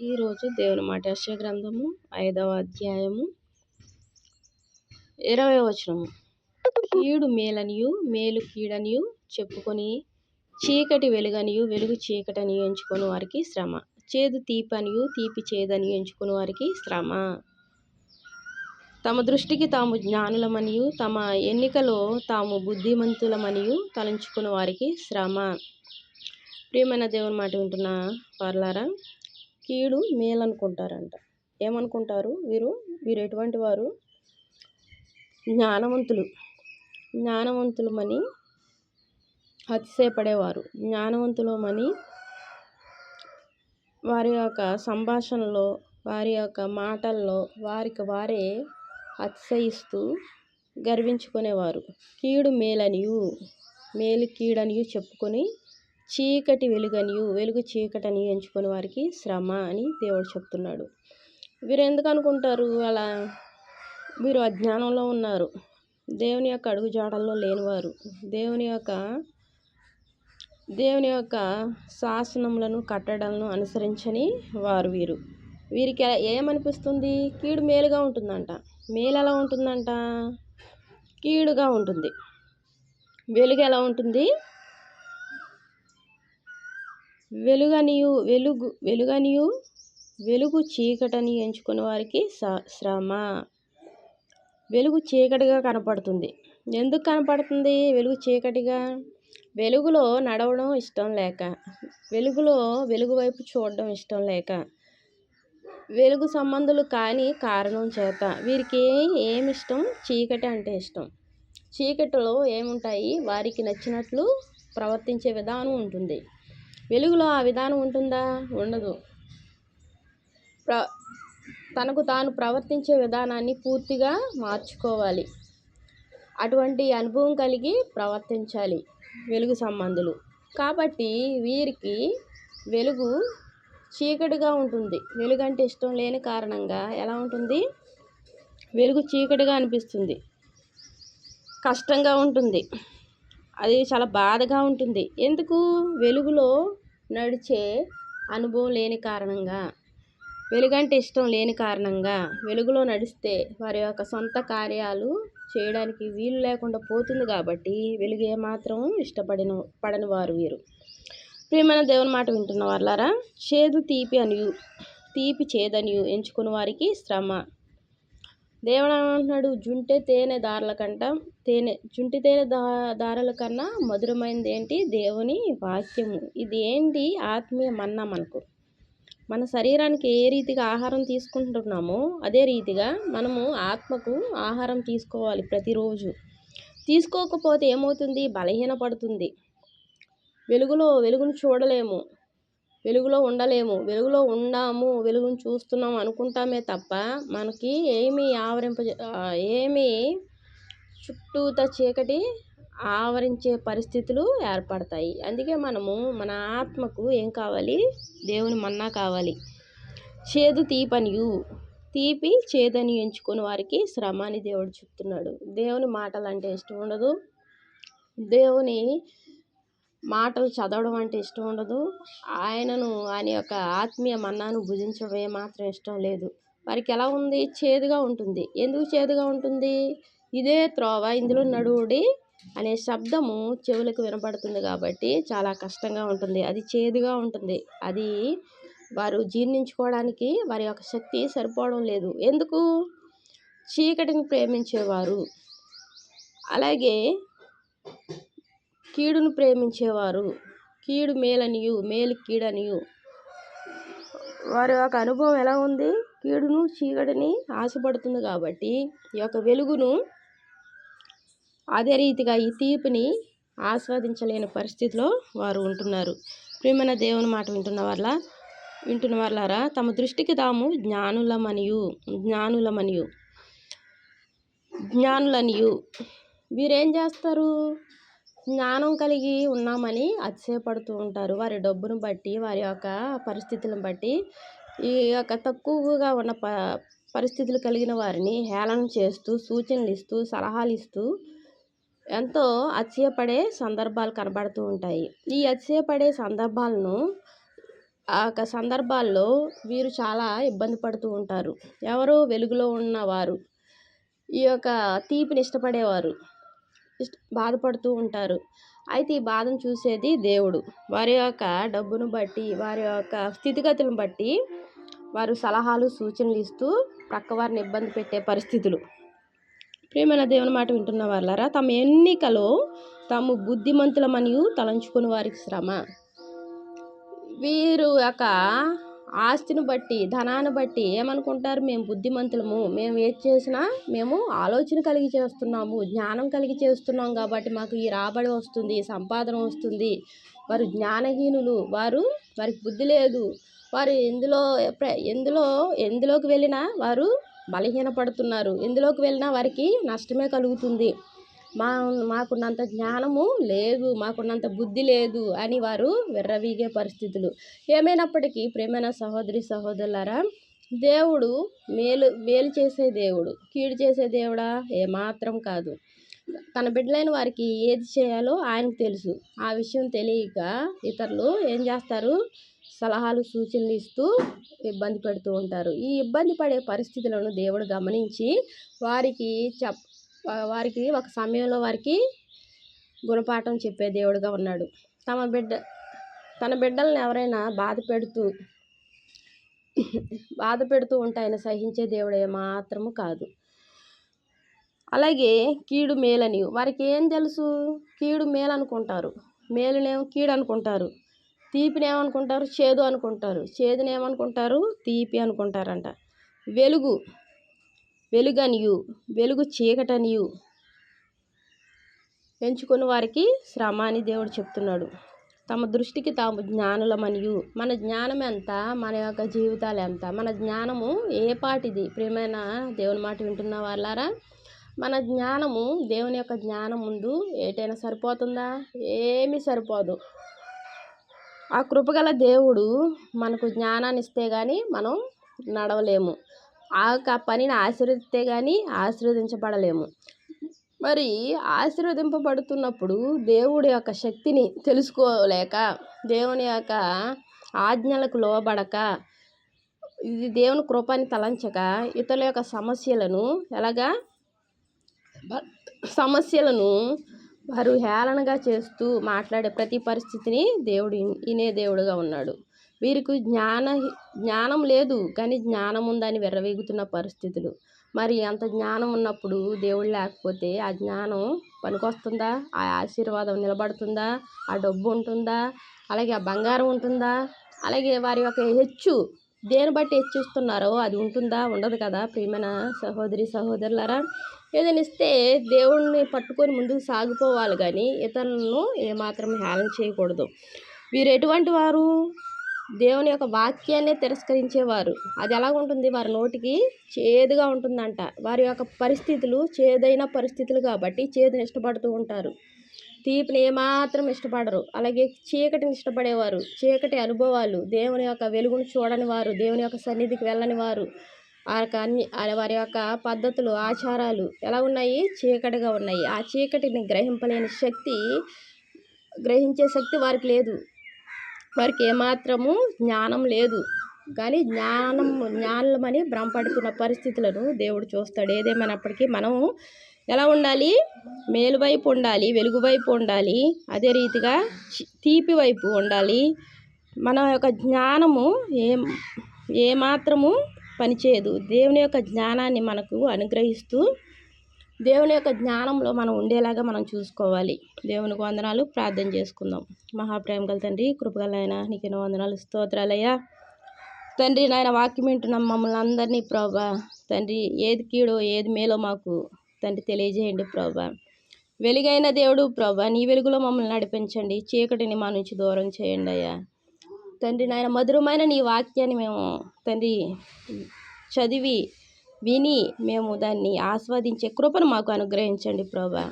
ఈరోజు దేవుని మాట గ్రంథము ఐదవ అధ్యాయము ఇరవై వచనము. కీడు మేలనియు మేలు కీడనియు చెప్పుకొని చీకటి వెలుగనియు వెలుగు చీకటని ఎంచుకొని వారికి శ్రమ. చేదు తీపనియు తీపి చేదని ఎంచుకుని వారికి శ్రమ. తమ దృష్టికి తాము జ్ఞానులమనియు తమ ఎన్నికలో తాము బుద్ధిమంతులమనియు తలంచుకుని వారికి శ్రమ. ప్రియమైన దేవుని మాట వింటున్న పర్లారా కీడు మేలు అనుకుంటారంట ఏమనుకుంటారు వీరు? వీరు ఎటువంటి వారు? జ్ఞానవంతులు. జ్ఞానవంతులమని అతిశయపడేవారు. జ్ఞానవంతులమని వారి యొక్క సంభాషణలో వారి యొక్క మాటల్లో వారికి వారే అతిశయిస్తూ గర్వించుకునేవారు. కీడు మేలనియు మేలు కీడనియు చెప్పుకొని చీకటి వెలుగనియు వెలుగు చీకటని ఎంచుకొని వారికి శ్రమ అని దేవుడు చెప్తున్నాడు. వీరు ఎందుకు అనుకుంటారు అలా? వీరు అజ్ఞానంలో ఉన్నారు. దేవుని యొక్క అడుగు జాడల్లో లేనివారు. దేవుని యొక్క దేవుని యొక్క శాసనములను కట్టడాలను అనుసరించని వారు వీరు. వీరికి ఏమనిపిస్తుంది? కీడు మేలుగా ఉంటుందంట. మేలు ఎలా ఉంటుందంట? కీడుగా ఉంటుంది. వెలుగు ఎలా ఉంటుంది? వెలుగనియు వెలుగు వెలుగనియు వెలుగు చీకటని ఎంచుకునే వారికి శ్రమ. వెలుగు చీకటిగా కనపడుతుంది. ఎందుకు కనపడుతుంది? వెలుగు చీకటిగా? వెలుగులో నడవడం ఇష్టం లేక. వెలుగులో వెలుగు వైపు చూడడం ఇష్టం లేక. వెలుగు సంబంధులు కాని కారణం చేత. వీరికి ఏమి ఇష్టం చీకటి అంటే ఇష్టం. చీకటిలో ఏముంటాయి? వారికి నచ్చినట్లు ప్రవర్తించే విధానం ఉంటుంది. వెలుగులో ఆ విధానం ఉంటుందా? ఉండదు. ప్ర తనకు తాను ప్రవర్తించే విధానాన్ని పూర్తిగా మార్చుకోవాలి. అటువంటి అనుభవం కలిగి ప్రవర్తించాలి వెలుగు సంబంధులు. కాబట్టి వీరికి వెలుగు చీకటిగా ఉంటుంది. వెలుగు అంటే ఇష్టం లేని కారణంగా ఎలా ఉంటుంది? వెలుగు చీకటిగా అనిపిస్తుంది. కష్టంగా ఉంటుంది. అది చాలా బాధగా ఉంటుంది. ఎందుకు? వెలుగులో నడిచే అనుభవం లేని కారణంగా. వెలుగంటే ఇష్టం లేని కారణంగా. వెలుగులో నడిస్తే వారి యొక్క సొంత కార్యాలు చేయడానికి వీలు లేకుండా పోతుంది కాబట్టి వెలుగు ఏమాత్రం ఇష్టపడిన పడని వారు వీరు. ప్రియమైన దేవుని మాట వింటున్న వాళ్ళారా చేదు తీపి అనియు తీపి చేదనియు ఎంచుకున్న వారికి శ్రమ. దేవుడు ఏమంటున్నాడు జుంటె తేనె దారుల కంట తేనె. జుంటి తేనె దా దారుల కన్నా మధురమైనది ఏంటి దేవుని వాక్యము. ఇది ఏంటి ఆత్మీయ మన్నా మనకు. మన శరీరానికి ఏ రీతిగా ఆహారం తీసుకుంటున్నామో అదే రీతిగా మనము ఆత్మకు ఆహారం తీసుకోవాలి ప్రతిరోజు. తీసుకోకపోతే ఏమవుతుంది? బలహీన పడుతుంది వెలుగులో వెలుగును చూడలేము. వెలుగులో ఉండలేము. వెలుగులో ఉన్నాము వెలుగును చూస్తున్నాం అనుకుంటామే తప్ప మనకి ఏమి ఆవరింప ఏమి చుట్టూత చీకటి ఆవరించే పరిస్థితులు ఏర్పడతాయి. అందుకే మనము మన ఆత్మకు ఏం కావాలి? దేవుని మన్నా కావాలి. చేదు తీపనియు. తీపి చేదని ఎంచుకుని వారికి శ్రమ అని దేవుడు చెప్తున్నాడు. దేవుని మాటలు అంటే ఇష్టం ఉండదు. దేవుని మాటలు చదవడం అంటే ఇష్టం ఉండదు. ఆయనను ఆయన యొక్క ఆత్మీయ మన్నాను భుజించడం మాత్రం ఇష్టం లేదు. వారికి ఎలా ఉంది? చేదుగా ఉంటుంది. ఎందుకు చేదుగా ఉంటుంది? ఇదే త్రోవ ఇందులో నడువుడి అనే శబ్దము చెవులకు వినపడుతుంది కాబట్టి చాలా కష్టంగా ఉంటుంది. అది చేదుగా ఉంటుంది. అది వారు జీర్ణించుకోవడానికి వారి యొక్క శక్తి సరిపోవడం లేదు. ఎందుకు? చీకటిని ప్రేమించేవారు. అలాగే కీడును ప్రేమించేవారు. కీడు మేలనియు మేలు కీడనియు. వారి యొక్క అనుభవం ఎలా ఉంది? కీడును చీకటిని ఆశపడుతుంది కాబట్టి ఈ యొక్క వెలుగును అదే రీతిగా ఈ తీపిని ఆస్వాదించలేని పరిస్థితిలో వారు ఉంటున్నారు. ప్రియమైన దేవుని మాట వింటున్న వాళ్ళ వింటున్న వాళ్ళారా తమ దృష్టికి తాము జ్ఞానులమనియు జ్ఞానులమనియు జ్ఞానులనియు. వీరేం చేస్తారు? జ్ఞానం కలిగి ఉన్నామని అతిశయపడుతూ ఉంటారు. వారి డబ్బును బట్టి వారి యొక్క పరిస్థితులను బట్టి ఈ యొక్క తక్కువగా ఉన్న ప పరిస్థితులు కలిగిన వారిని హేళన చేస్తూ సూచనలు ఇస్తూ సలహాలు ఇస్తూ ఎంతో అతిశయపడే సందర్భాలు కనబడుతూ ఉంటాయి. ఈ అతిశయపడే సందర్భాలను ఆ యొక్క సందర్భాల్లో వీరు చాలా ఇబ్బంది పడుతూ ఉంటారు. ఎవరు వెలుగులో ఉన్నవారు ఈ యొక్క తీపిని ఇష్టపడేవారు బాధపడుతూ ఉంటారు. అయితే ఈ బాధను చూసేది దేవుడు. వారి యొక్క డబ్బును బట్టి వారి యొక్క స్థితిగతులను బట్టి వారు సలహాలు సూచనలు ఇస్తూ ప్రక్క వారిని ఇబ్బంది పెట్టే పరిస్థితులు. ప్రేమైన దేవుని మాట వింటున్న వాళ్ళారా తమ ఎన్నికలో తాము బుద్ధిమంతులమనియు తలంచుకుని వారికి శ్రమ. వీరు యొక్క ఆస్తిని బట్టి ధనాన్ని బట్టి ఏమనుకుంటారు? మేము బుద్ధిమంతులము. మేము ఏది చేసినా మేము ఆలోచన కలిగి చేస్తున్నాము జ్ఞానం కలిగి చేస్తున్నాం కాబట్టి మాకు ఈ రాబడి వస్తుంది సంపాదన వస్తుంది. వారు జ్ఞానహీనులు. వారు వారికి బుద్ధి లేదు. వారు ఎందులో ఎందులో ఎందులోకి వెళ్ళినా వారు బలహీనపడుతున్నారు. ఎందులోకి వెళ్ళినా వారికి నష్టమే కలుగుతుంది. మా మాకున్నంత జ్ఞానము లేదు మాకున్నంత బుద్ధి లేదు అని వారు విర్రవీగే పరిస్థితులు. ఏమైనప్పటికీ ప్రేమైన సహోదరి సహోదరులారా దేవుడు మేలు మేలు చేసే దేవుడు కీడు చేసే దేవుడా ఏమాత్రం కాదు. తన బిడ్డలైన వారికి ఏది చేయాలో ఆయనకు తెలుసు. ఆ విషయం తెలియక ఇతరులు ఏం చేస్తారు? సలహాలు సూచనలు ఇస్తూ ఇబ్బంది పెడుతూ ఉంటారు. ఈ ఇబ్బంది పడే పరిస్థితులను దేవుడు గమనించి వారికి చెప్ వారికి ఒక సమయంలో వారికి గుణపాఠం చెప్పే దేవుడుగా ఉన్నాడు. తమ బిడ్డ తన బిడ్డలను ఎవరైనా బాధ పెడుతూ బాధ పెడుతూ ఉంటే ఆయన సహించే దేవుడు ఏమాత్రము కాదు. అలాగే కీడు మేలని వారికి ఏం తెలుసు? కీడు మేలు అనుకుంటారు. మేలునేమో కీడు అనుకుంటారు. తీపిని ఏమనుకుంటారు? చేదు అనుకుంటారు. చేదుని ఏమనుకుంటారు? తీపి అనుకుంటారంట. వెలుగు వెలుగనియు వెలుగు చీకటనియు. ఎంచుకుని వారికి శ్రమ అని దేవుడు చెప్తున్నాడు. తమ దృష్టికి తాము జ్ఞానులమనియు. మన జ్ఞానం ఎంత? మన యొక్క జీవితాలు ఎంత? మన జ్ఞానము ఏ పాటిది? ప్రియమైన దేవుని మాట వింటున్న వాళ్ళారా మన జ్ఞానము దేవుని యొక్క జ్ఞానం ముందు ఏటైనా సరిపోతుందా? ఏమీ సరిపోదు. ఆ కృపగల దేవుడు మనకు జ్ఞానాన్ని ఇస్తే కానీ మనం నడవలేము. ఆ యొక్క పనిని ఆశీర్వదిస్తే కానీ ఆశీర్వదించబడలేము. మరి ఆశీర్వదింపబడుతున్నప్పుడు దేవుడి యొక్క శక్తిని తెలుసుకోలేక దేవుని యొక్క ఆజ్ఞలకు లోబడక ఇది దేవుని కృపని తలంచక ఇతరుల యొక్క సమస్యలను ఎలాగా? సమస్యలను వారు హేళనగా చేస్తూ మాట్లాడే ప్రతి పరిస్థితిని దేవుడు ఇనే దేవుడుగా ఉన్నాడు. వీరికి జ్ఞాన జ్ఞానం లేదు కానీ జ్ఞానం ఉందని విర్రవీగుతున్న పరిస్థితులు. మరి అంత జ్ఞానం ఉన్నప్పుడు దేవుడు లేకపోతే ఆ జ్ఞానం పనికొస్తుందా? ఆ ఆశీర్వాదం నిలబడుతుందా? ఆ డబ్బు ఉంటుందా? అలాగే ఆ బంగారం ఉంటుందా? అలాగే వారి యొక్క హెచ్చు దేని బట్టి హెచ్చిస్తున్నారో అది ఉంటుందా? ఉండదు కదా ప్రియమైన సహోదరి సహోదరులరా. ఏదైనా ఇస్తే దేవుణ్ణి పట్టుకొని ముందుకు సాగిపోవాలి కానీ ఇతరులను ఏమాత్రం హేళన చేయకూడదు. వీరు ఎటువంటి వారు? దేవుని యొక్క వాక్యాన్ని తిరస్కరించేవారు. అది ఎలా ఉంటుంది? వారి నోటికి చేదుగా ఉంటుందంట. వారి యొక్క పరిస్థితులు చేదైన పరిస్థితులు కాబట్టి చేదుని ఇష్టపడుతూ ఉంటారు. తీపిని ఏమాత్రం ఇష్టపడరు. అలాగే చీకటిని ఇష్టపడేవారు. చీకటి అనుభవాలు దేవుని యొక్క వెలుగును చూడని వారు దేవుని యొక్క సన్నిధికి వెళ్ళని వారు ఆ యొక్క అన్ని వారి యొక్క పద్ధతులు ఆచారాలు ఎలా ఉన్నాయి? చీకటిగా ఉన్నాయి. ఆ చీకటిని గ్రహింపలేని శక్తి గ్రహించే శక్తి వారికి లేదు. వారికి ఏమాత్రము జ్ఞానం లేదు. కానీ జ్ఞానం జ్ఞానమని భ్రమపడుతున్న పరిస్థితులను దేవుడు చూస్తాడు. ఏదేమైనప్పటికీ మనము ఎలా ఉండాలి? మేలు వైపు ఉండాలి వెలుగు వైపు ఉండాలి అదే రీతిగా చి- తీపి వైపు ఉండాలి. మన యొక్క జ్ఞానము ఏ ఏమాత్రము పనిచేయదు. దేవుని యొక్క జ్ఞానాన్ని మనకు అనుగ్రహిస్తూ దేవుని యొక్క జ్ఞానంలో మనం ఉండేలాగా మనం చూసుకోవాలి. దేవునికి వందనాలు. ప్రార్థన చేసుకుందాం. మహాప్రేమ గల తండ్రి కృపగల నీకు ఎన్నో వందనాలు. స్తోత్రాలయ్యా. తండ్రి నాయన వాక్యం వింటున్నాం మమ్మల్ని అందరినీ ప్రభా. తండ్రి ఏది కీడో ఏది మేలో మాకు తండ్రి తెలియజేయండి ప్రభా. వెలుగైన దేవుడు ప్రభా నీ వెలుగులో మమ్మల్ని నడిపించండి. చీకటిని మా నుంచి దూరం చేయండి అయ్యా. తండ్రి నాయన మధురమైన నీ వాక్యాన్ని మేము తండ్రి చదివి విని మేము దాన్ని ఆస్వాదించే కృపను మాకు అనుగ్రహించండి ప్రభా.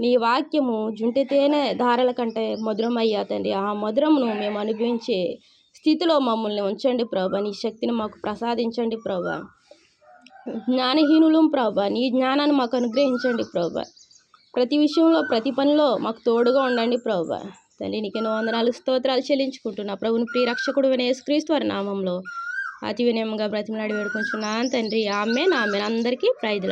నీ వాక్యము జుంటి తేనె ధారల కంటే మధురమయ్యా తండ్రి. ఆ మధురమును మేము అనుభవించే స్థితిలో మమ్మల్ని ఉంచండి ప్రభా. నీ శక్తిని మాకు ప్రసాదించండి ప్రభా. జ్ఞానహీనులం ప్రభా. నీ జ్ఞానాన్ని మాకు అనుగ్రహించండి ప్రభా. ప్రతి విషయంలో ప్రతి పనిలో మాకు తోడుగా ఉండండి ప్రభా. తండ్రి నీకు ఎన్నో వందనాలు స్తోత్రాలు చెల్లించుకుంటున్నా. ప్రభుని ప్రియరక్షకుడు యేసుక్రీస్తు వారి నామంలో అతి వినయంగా బ్రతిమలాడి వేడుకొంచున్నాను తండ్రి. ఆమె నా అందరికీ ప్రైజ్లు